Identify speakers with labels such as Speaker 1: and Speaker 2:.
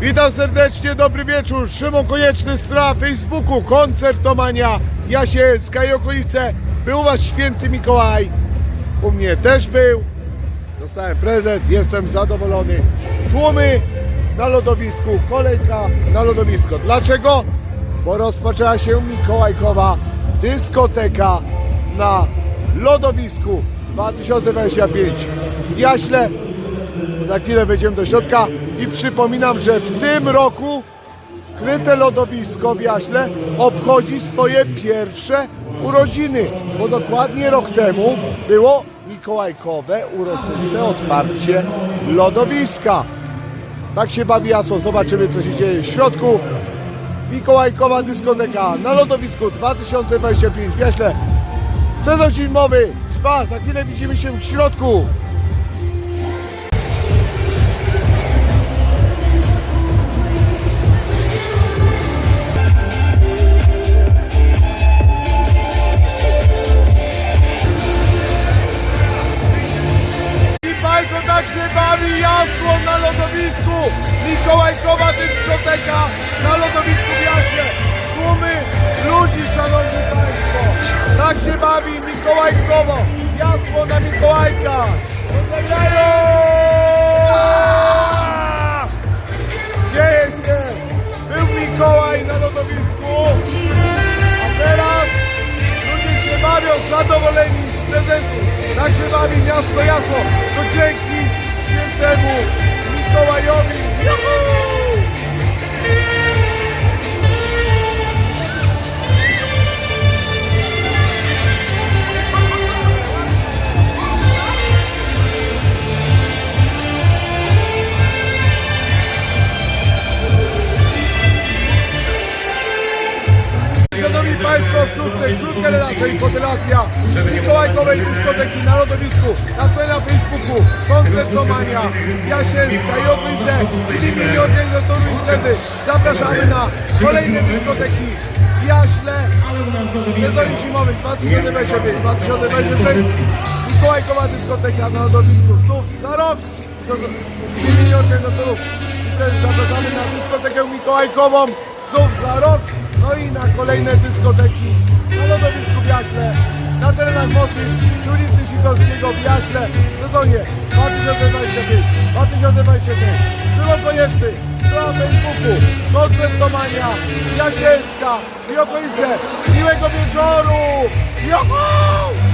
Speaker 1: Witam serdecznie, dobry wieczór. Szymon Konieczny, strona Facebooku, koncertomania. Jasielska i okolice. Był u Was święty Mikołaj. U mnie też był. Dostałem prezent, jestem zadowolony. Tłumy na lodowisku, kolejka na lodowisko. Dlaczego? Bo rozpoczęła się Mikołajkowa dyskoteka na lodowisku 2025 w Jaśle. Za chwilę wejdziemy do środka i przypominam, że w tym roku Kryte Lodowisko w Jaśle obchodzi swoje pierwsze urodziny, bo dokładnie rok temu było mikołajkowe uroczyste otwarcie lodowiska. Tak się bawi zobaczymy co się dzieje w środku. Mikołajkowa dyskoteka na lodowisku 2025 w Jaśle. Sezon zimowy trwa, za chwilę widzimy się w środku. Mikołajkowa dyskoteka na lodowisku w Jaśnie. Tłumy ludzi, szanowni Państwo. Tak się bawi Mikołajkowo. Jasło na Mikołajka. Pozdrawiają! Dzieje się. Był Mikołaj na lodowisku. A teraz ludzie się bawią zadowoleni z prezentu. Tak się bawi miasto jasło. To dzięki świętemu Mikołajowi. Juhu! Szanowni Wkrótce krótka relacja i fotelacja Mikołajkowej dyskoteki na lodowisku na stronie na Facebooku Koncertomania Jasielska i okolice w imieniu organizatorów imprezy zapraszamy na kolejne dyskoteki w Jaśle w sezonie zimowym 2025-2026 Mikołajkowa dyskoteka na lodowisku znów za rok. W imieniu organizatorów imprezy zapraszamy na dyskotekę Mikołajkową znów za rok no i na kolejne dyskoteki na lodowisku w Jaśle, na terenach Mosy, przy ulicy Sikorskiego w Jaśle w sezonie 2025-2026. Szymon Konieczny, strona Facebooku, koncertomania, Jasielska i okolice. Miłego wieczoru! Juhu!